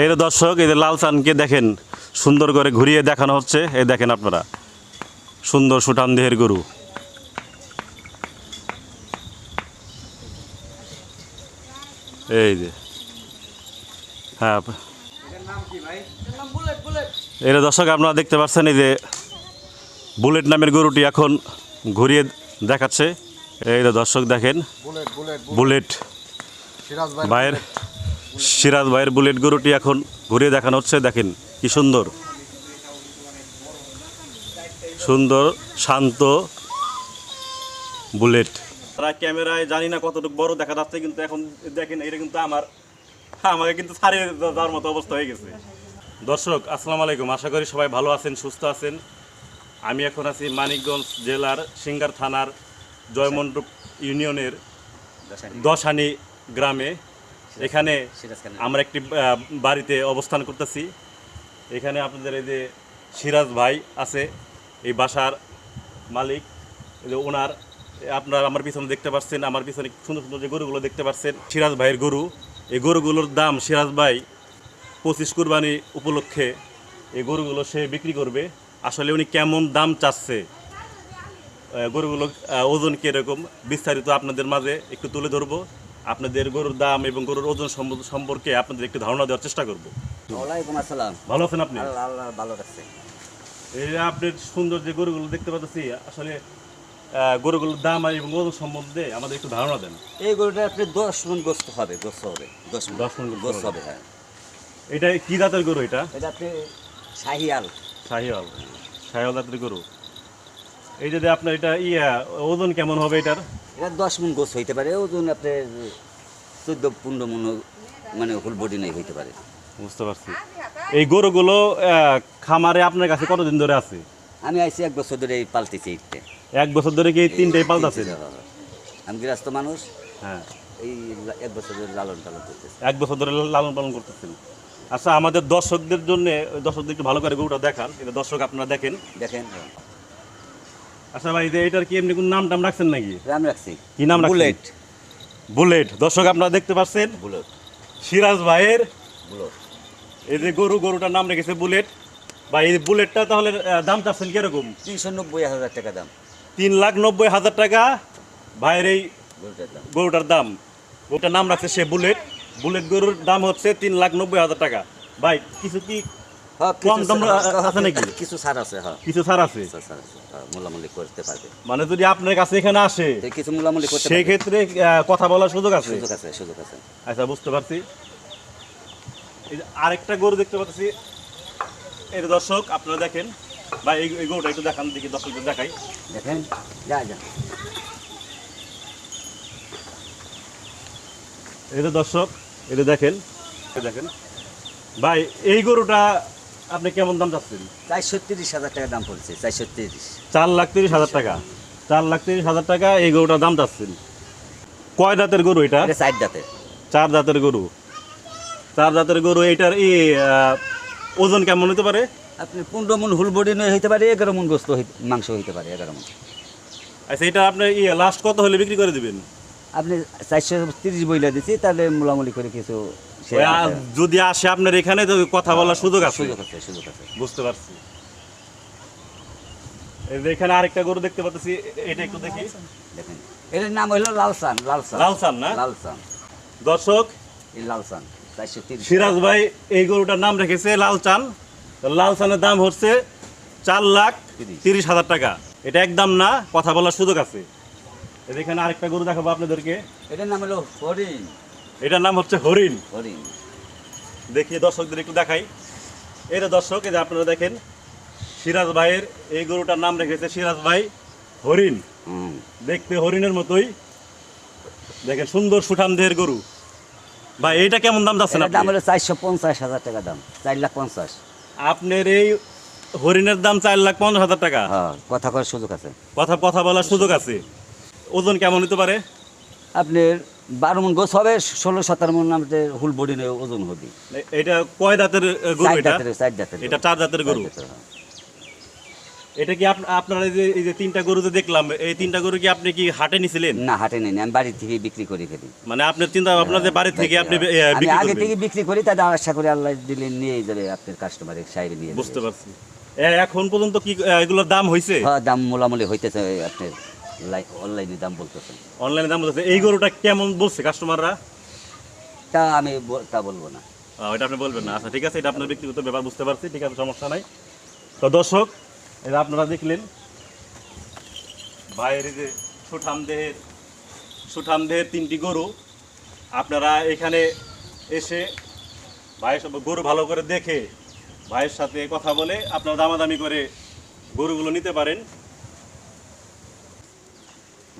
এই দর্শক এই যে লাল চানকে দেখেন সুন্দর করে ঘুরিয়ে দেখানো হচ্ছে। এই দেখেন আপনারা সুন্দর সুঠাম দেহের গরু। এই যে হ্যাঁ যে দর্শক আপনারা দেখতে পাচ্ছেন এই যে বুলেট নামের গরুটি এখন ঘুরিয়ে দেখাচ্ছে। এই দর্শক দেখেন বুলেট বুলেট ভাইয়ের সিরাজ ভাইয়ের বুলেট গরুটি এখন ঘুরিয়ে দেখানো হচ্ছে। দেখেন কি সুন্দর। সুন্দর শান্ত বুলেট। তারা ক্যামেরায় জানি না কতটুকু বড় দেখা যাচ্ছে কিন্তু এখন দেখেন এটা কিন্তু আমার আমাকে কিন্তু ছাড়িয়ে যাওয়ার মতো অবস্থা হয়ে গেছে। দর্শক আসসালামু আলাইকুম। আশা করি সবাই ভালো আছেন সুস্থ আছেন। আমি এখন আছি মানিকগঞ্জ জেলার সিঙ্গার থানার জয়মন্ডপ ইউনিয়নের দশানি গ্রামে। এখানে আমরা একটি বাড়িতে অবস্থান করতেছি। এখানে আপনাদের এই যে সিরাজ ভাই আছে এই বাসার মালিক এই যে ওনার আপনারা আমার পিছনে দেখতে পাচ্ছেন আমার পিছনে সুন্দর সুন্দর যে গরুগুলো দেখতে পাচ্ছেন সিরাজ ভাইয়ের গরু। এই গরুগুলোর দাম সিরাজ ভাই পঁচিশ কুরবানি উপলক্ষে এই গরুগুলো সে বিক্রি করবে। আসলে উনি কেমন দাম চাচ্ছে? গরুগুলো ওজন কীরকম? বিস্তারিত আপনাদের মাঝে একটু তুলে ধরবো। আপনাদের গরুর দাম এবং গরুর ওজন সম্পর্কে আপনাদের একটু ধারণা দেওয়ার চেষ্টা করব। ওয়ালাইকুম আসসালাম। ভালো আছেন আপনি? আল্লাহ ভালো রাখছে এই যে আপনার সুন্দর যে গরুগুলো দেখতে পাচ্ছি আসলে গরুগুলোর দাম আর এবং ওজন সম্বন্ধে আমাদের একটু ধারণা দেন। এই গরুটা আপনি দশ মন গোস্ত হবে গোস্ত হবে দশ মন। দশ মণ গোস্ত হবে। হ্যাঁ। এটা কি জাতের গরু এটা? এটা আপনি শাহিয়াল। শাহিওয়াল শাহিওয়াল জাতের গরু। এই যদি আপনার এটা ইয়া ওজন কেমন হবে এটার? এটা দশ মন গোস্ত হইতে পারে ওজন আপনার চোদ্দ পনেরো মন মানে ফুল বডি নেই হইতে পারে। বুঝতে পারছি। এই গরুগুলো খামারে আপনার কাছে কতদিন ধরে আছে? আমি আইসি এক বছর ধরে এই পালতেছি এইতে এক বছর ধরে কি তিনটাই পাল্টাছেন আমি গৃহস্থ মানুষ। হ্যাঁ। এই এক বছর ধরে লালন পালন করতেছি। এক বছর ধরে লালন পালন করতেছেন। আচ্ছা আমাদের দর্শকদের জন্য দর্শকদের একটু ভালো করে গরুটা দেখান। এটা দর্শক আপনারা দেখেন। দেখেন আচ্ছা ভাই এটার কি এমনি কোন নাম টাম রাখছেন নাকি? রাম রাখছি। কি নাম? বুলেট। বুলেট। দর্শক আপনারা দেখতে পাচ্ছেন? বুলেট। সিরাজ ভাইয়ের বুলেট। এই যে গরু গরুটার নাম রেখেছে বুলেট। বা এই বুলেটটা তাহলে দাম চাচ্ছেন কীরকম? তিনশো নব্বই হাজার টাকা দাম। তিন লাখ নব্বই হাজার টাকা ভাইয়ের এই গরুটার দাম। গরুটার নাম রাখছে সে বুলেট। বুলেট গরুর দাম হচ্ছে তিন লাখ নব্বই হাজার টাকা। ভাই কিছু কি কম কিছু দাম ছাড়- আছে নাকি? কিছু ছাড় আছে হ্যাঁ। কিছু ছাড় আছে? হ্যাঁ, মোলামুলি করতে পারবে। মানে যদি আপনার কাছে এখানে আসে কিছু মোলামুলি করতে সেই ক্ষেত্রে কথা বলার সুযোগ আছে? সুযোগ আছে সুযোগ আছে। আচ্ছা বুঝতে পারছি। এই যে আরেকটা গরু দেখতে পাচ্ছি। যে দর্শক আপনারা দেখেন। বা এই গরুটা একটু দেখান দেখি দর্শকদের দেখাই। দেখেন যা যা। এই দর্শক যে দেখেন দেখেন। ভাই এই গরুটা আপনি কেমন দাম চাচ্ছেন? চারশো তিরিশ হাজার টাকা দাম পড়ছে চারশো তিরিশ। চার লাখ তিরিশ হাজার টাকা। চার লাখ তিরিশ হাজার টাকা এই গরুটার দাম চাচ্ছেন। কয় দাঁতের গরু এটা? এটা সাইড দাঁতে চার দাঁতের গরু। চার দাঁতের গরু এইটার ই ওজন কেমন হতে পারে? আপনি পনেরো মন হুল বডি নয় হইতে পারে এগারো মন গোস্ত মাংস হইতে পারে এগারো মন। আচ্ছা এটা আপনি ই লাস্ট কত হলে বিক্রি করে দিবেন? আপনি চারশো তিরিশ বইলা দিচ্ছি তাহলে মোলামুলি করে কিছু যদি আসে আপনার এখানে তো কথা বলার সুযোগ আছে। সুযোগ আছে সুযোগ আছে। বুঝতে পারছি। এখানে আরেকটা গরু দেখতে পাচ্ছি এটা একটু দেখি। এটার নাম হইল লালসান লালসান। লালসান না? লালসান। দর্শক এই লালসান সিরাজ ভাই এই গরুটার নাম রেখেছে লালচান। লালচানের দাম হচ্ছে চার লাখ তিরিশ। হাজার টাকা। এটা একদম না কথা বলার সুযোগ আছে। এখানে আরেকটা গরু দেখাবো আপনাদেরকে। এটার নাম হলো হরিণ। এটার নাম হচ্ছে হরিণ। হরিণ। দেখি দর্শকদের একটু দেখাই। এটা দর্শক এই যে আপনারা দেখেন সিরাজ ভাইয়ের এই গরুটার নাম রেখেছে সিরাজ ভাই হরিণ। দেখতে হরিণের মতোই। দেখেন সুন্দর সুঠাম দেহের গরু। ভাই এইটা কেমন দাম যাচ্ছে না দাম হলো চারশো পঞ্চাশ হাজার টাকা দাম চার লাখ পঞ্চাশ। আপনার এই হরিণের দাম চার লাখ পঞ্চাশ হাজার টাকা? হ্যাঁ কথা করার সুযোগ আছে। কথা কথা বলার সুযোগ আছে। ওজন কেমন হতে পারে? আপনার বারো মন গোছ হবে ষোলো সতেরো মন আমাদের হুল বডি নিয়ে ওজন হবে। এটা কয় দাঁতের গরু এটা? দাঁতের চার দাঁতের এটা চার দাঁতের গরু? হ্যাঁ। এটা কি আপ- আপনারা এই যে এই যে তিনটা গরু যে দেখলাম এই তিনটা গরু কি আপনি কি হাটে নিছিলেন? না হাটে নেই আমি বাড়ি থেকে বিক্রি করে ফেলি। মানে আপনার চিন্তা আপনাদের বাড়ি থেকে আপনি আমি আগে থেকে বিক্রি করি তাদের আশা করি আল্লাহ দিলে নিয়ে যাবে আপনার কাস্টমারের সাইডে নিয়ে বুঝতে পারছি। এখন পর্যন্ত কি এগুলোর দাম হয়েছে হ্যাঁ দাম মোলামুলি হইতেছে আপনার অনলাইনে দাম বলতেছে অনলাইনে দাম বলতেছে এই গরুটা কেমন বলছে কাস্টমাররা তা আমি তা বলব না। ওইটা আপনি বলবেন না। আচ্ছা ঠিক আছে এটা আপনার ব্যক্তিগত ব্যাপার বুঝতে পারছি ঠিক আছে সমস্যা নাই। তো দর্শক এটা আপনারা দেখলেন ভাইয়ের যে সুঠাম দেহের সুঠাম দেহের তিনটি গরু আপনারা এখানে এসে ভাইয়ের সব গরু ভালো করে দেখে ভাইয়ের সাথে কথা বলে আপনারা দামাদামি করে গরুগুলো নিতে পারেন।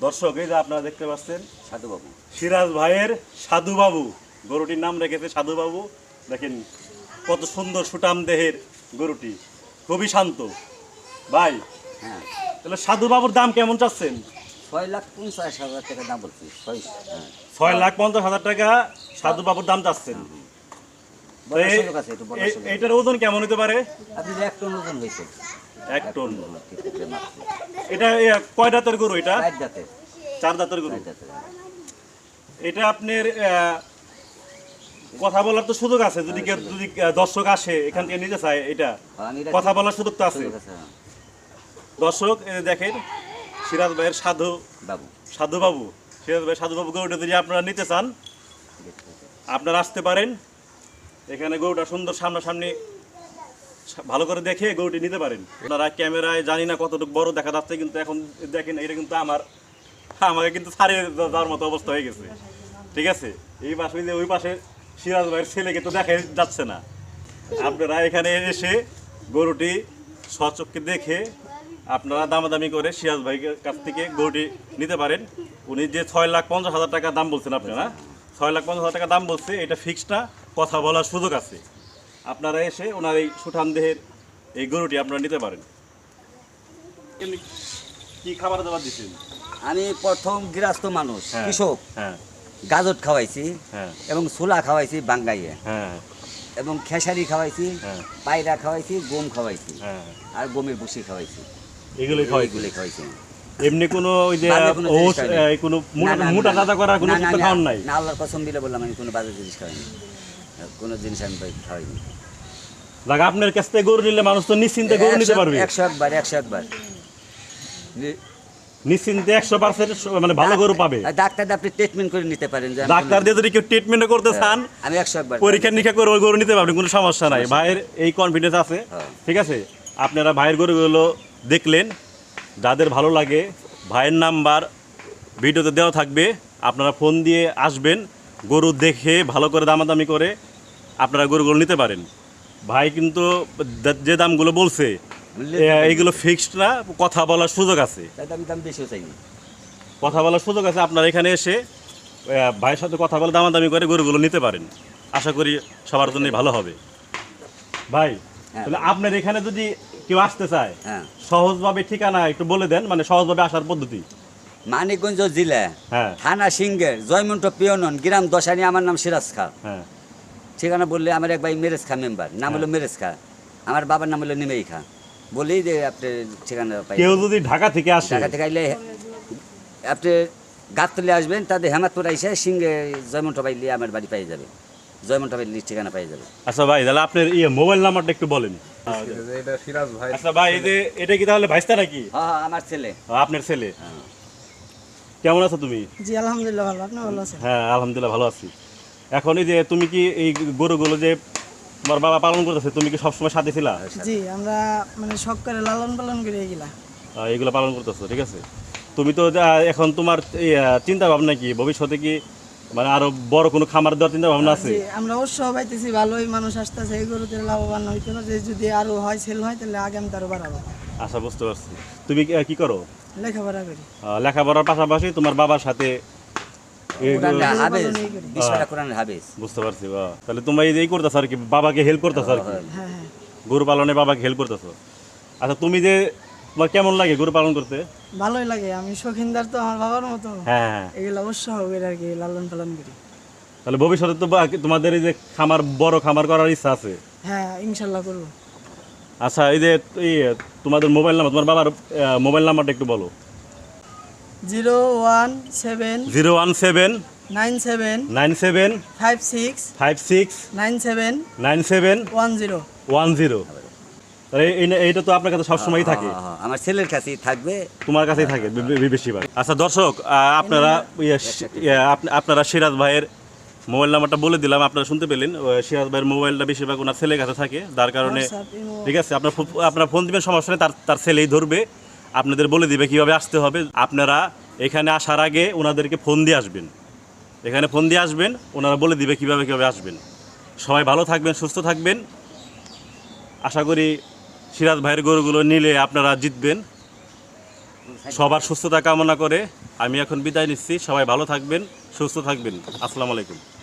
দর্শক এই যে আপনারা দেখতে পাচ্ছেন সাধু বাবু সিরাজ ভাইয়ের সাধু বাবু গরুটির নাম রেখেছে সাধু বাবু দেখেন কত সুন্দর সুটাম দেহের গরুটি। খুবই শান্ত। ভাই হ্যাঁ। তাহলে সাধু বাবুর দাম কেমন চাচ্ছেন? ছয় লাখ পঞ্চাশ হাজার টাকা দাম বলছি। ছয় হ্যাঁ। লাখ পঞ্চাশ হাজার টাকা সাধু বাবুর দাম চাচ্ছেন। এই- সুযোগ। এইটার ওজন কেমন হতে পারে? আপনি এক টন ওজন হয়েছে। এক টন। এটা কয় দাঁতের গরু এটা? চার দাঁতের। গরু। এটা আপনার কথা বলার তো সুযোগ আছে যদি কেউ যদি দর্শক আসে এখান থেকে নিতে চায় এটা। কথা বলার সুযোগ তো আছে। হ্যাঁ। দর্শক দেখেন সিরাজ ভাইয়ের সাধু বাবু। সাধু বাবু সিরাজ ভাই সাধু বাবু গরুটা যদি আপনারা নিতে চান আপনারা আসতে পারেন। এখানে গরুটা সুন্দর সামনাসামনি ভালো করে দেখে গরুটি নিতে পারেন। আপনারা ক্যামেরায় জানি না কতটুকু বড় দেখা যাচ্ছে, কিন্তু এখন দেখেন এটা কিন্তু আমার, আমাকে কিন্তু ছাড়িয়ে যাওয়ার মতো অবস্থা হয়ে গেছে। ঠিক আছে? এই পাশে ওই পাশে সিরাজ ভাইয়ের ছেলেকে তো দেখা যাচ্ছে না। আপনারা এখানে এসে গরুটি সচক্ষে দেখে আপনারা দামাদামি করে সিরাজ ভাইয়ের কাছ থেকে গরুটি নিতে পারেন। উনি যে ছয় লাখ পঞ্চাশ হাজার টাকা দাম বলছেন আপনারা, ছয় লাখ পঞ্চাশ হাজার টাকা দাম বলছে, এটা ফিক্সড না, কথা বলার সুযোগ আছে। আপনারা এসে ওনার এই সুঠান দেহের এই গরুটি আপনারা নিতে পারেন। কি খাবার দাবার দিচ্ছেন আমি প্রথম গৃহস্থ মানুষ হ্যাঁ। কৃষক। হ্যাঁ। গাজর খাওয়াইছি হ্যাঁ। এবং ছোলা খাওয়াইছি বাঙ্গাইয়ে। হ্যাঁ। এবং খেসারি খাওয়াইছি হ্যাঁ। পায়রা খাওয়াইছি গম খাওয়াইছি। হ্যাঁ। আর গমের ভুসি খাওয়াইছি। এগুলোই খাওয়াই খাওয়াইছি এমনি কোনো ওই যে কোনো মোটা দাদা করার কোনো খাওয়ান নাই? না আল্লাহর কসম দিলে বললাম আমি কোনো বাজে জিনিস খাওয়াইনি কোনো জিনিস আমি ভাই খাওয়াইনি দেখ আপনার কাছ থেকে গরু নিলে মানুষ তো নিশ্চিন্তে গরু নিতে পারবে। একশো একবার একশো একবার। নিশ্চিন্তে একশো পার্সেন্ট মানে ভালো গরু পাবে। ডাক্তার আপনি ট্রিটমেন্ট করে নিতে পারেন ডাক্তার দিয়ে যদি কেউ ট্রিটমেন্ট করতে চান আমি একশো একবার পরীক্ষা নিরীক্ষা করে গরু নিতে পারবেন কোনো সমস্যা নাই। ভাইয়ের এই কনফিডেন্স আছে। হ্যাঁ। ঠিক আছে? আপনারা ভাইয়ের গরুগুলো দেখলেন। যাদের ভালো লাগে ভাইয়ের নাম্বার ভিডিওতে দেওয়া থাকবে। আপনারা ফোন দিয়ে আসবেন। গরু দেখে ভালো করে দামাদামি করে আপনারা গরুগুলো নিতে পারেন। ভাই কিন্তু যে দামগুলো বলছে এইগুলো ফিক্সড না কথা বলার সুযোগ আছে। আমি দাম বেশিও চাইনি। কথা বলার সুযোগ আছে আপনারা এখানে এসে ভাইয়ের সাথে কথা বলে দামাদামি করে গরুগুলো নিতে পারেন। আশা করি সবার জন্যই ভালো হবে। ভাই হ্যাঁ। তাহলে আপনার এখানে যদি কেউ আসতে চায় হ্যাঁ। সহজভাবে ঠিকানা একটু বলে দেন মানে সহজভাবে আসার পদ্ধতি। মানিকগঞ্জ জেলা হ্যাঁ। থানা সিঙ্গের জয়মন্ট পিয়নন গ্রাম দশানি আমার নাম সিরাজ খা হ্যাঁ। ঠিকানা বললে আমার এক ভাই মেরেজ খা মেম্বার নাম হলো মেরেজ খা। আমার বাবার নাম হলো নিমেই খা। বলেই যে আপনি ঠিকানা পাই। কেউ যদি ঢাকা থেকে আসে। ঢাকা থেকে আইলে আপনি গাতলে আসবেন তাদের হেমাতপুর আইসে সিঙ্গে জয়মন্ট পাইলে আমার বাড়ি পাই যাবে। জয়মন্ট পাইলে ঠিকানা পাই যাবে। আচ্ছা ভাই তাহলে আপনার ইয়ে মোবাইল নাম্বারটা একটু বলেন। এটা সিরাজ ভাই। আচ্ছা ভাই এই যে এটা কি তাহলে ভাইস্তা নাকি? হ্যাঁ হ্যাঁ আমার ছেলে। আপনার ছেলে। কেমন আছো তুমি? জি আলহামদুলিল্লাহ ভালো। আপনি ভালো আছেন? হ্যাঁ আলহামদুলিল্লাহ ভালো আছি। এখন এই যে তুমি কি এই গরুগুলো যে তোমার বাবা পালন করতেছে তুমি কি সবসময় সাথে ছিলা? জি আমরা মানে শখ করে লালন পালন করে এগুলা এগুলো পালন করতেছো ঠিক আছে? তুমি তো এখন তোমার চিন্তা ভাবনা কি? ভবিষ্যতে কি মানে আরও বড় কোনো খামার দেওয়ার চিন্তা ভাবনা আছে? জি আমরা উৎসাহ পাইতেছি ভালোই মানুষ আসতেছে এই গরুতে লাভবান হইতে পারে যদি আরও হয় সেল হয় তাহলে আগামী আরও বাড়াবো। আশা বুঝতে পারছি। তুমি কি- কি করো? লেখাপড়া করি। লেখাপড়ার পাশাপাশি তোমার বাবার সাথে কোরআনের গরু- হাবেজ পালনই কোরআনের হাবেজ বুঝতে পারছি বাহ। তাহলে তোমরা এই যে আর কি বাবাকে হেল্প করতেছো আর কি? হ্যাঁ হ্যাঁ। গরু পালনে বাবাকে হেল্প করতেছো। আচ্ছা তুমি যে তোমার কেমন লাগে গরু পালন করতে? ভালোই লাগে আমি শৌখিনদার তো আমার বাবার মতো। হ্যাঁ উৎসাহ করে আর কি লালন পালন করি। তাহলে ভবিষ্যতে তো বা- তোমাদের এই যে খামার বড় খামার করার ইচ্ছা আছে? হ্যাঁ ইনশাল্লাহ করব। আচ্ছা এই যে তোমাদের মোবাইল নাম্বার তোমার বাবার মোবাইল নাম্বারটা একটু বলো। Zero one seven zero one seven nine seven nine seven five six five six nine seven nine seven one zero one zero এইটা তো আপনার কাছে সবসময়ই থাকে। হ্যাঁ, হ্যাঁ, আমার ছেলের কাছেই থাকবে। তোমার কাছেই থাকে বেশিরভাগ। আচ্ছা দর্শক আপনারা ইয়ে, ইয়ে, আপ- আপনারা সিরাজ ভাইয়ের মোবাইল নাম্বারটা বলে দিলাম আপনারা শুনতে পেলেন। সিরাজ ভাইয়ের মোবাইলটা বেশিরভাগ ওনার ছেলের কাছে থাকে। যার কারণে ঠিক আছে আপনার আপনারা ফোন দিবেন সমস্যা নেই তার তার ছেলেই ধরবে। আপনাদের বলে দিবে কীভাবে আসতে হবে। আপনারা এখানে আসার আগে ওনাদেরকে ফোন দিয়ে আসবেন। এখানে ফোন দিয়ে আসবেন, ওনারা বলে দিবে কীভাবে কীভাবে আসবেন। সবাই ভালো থাকবেন, সুস্থ থাকবেন। আশা করি সিরাজ ভাইয়ের গরুগুলো নিলে আপনারা জিতবেন। সবার সুস্থতা কামনা করে আমি এখন বিদায় নিচ্ছি। সবাই ভালো থাকবেন, সুস্থ থাকবেন। আসসালামু আলাইকুম।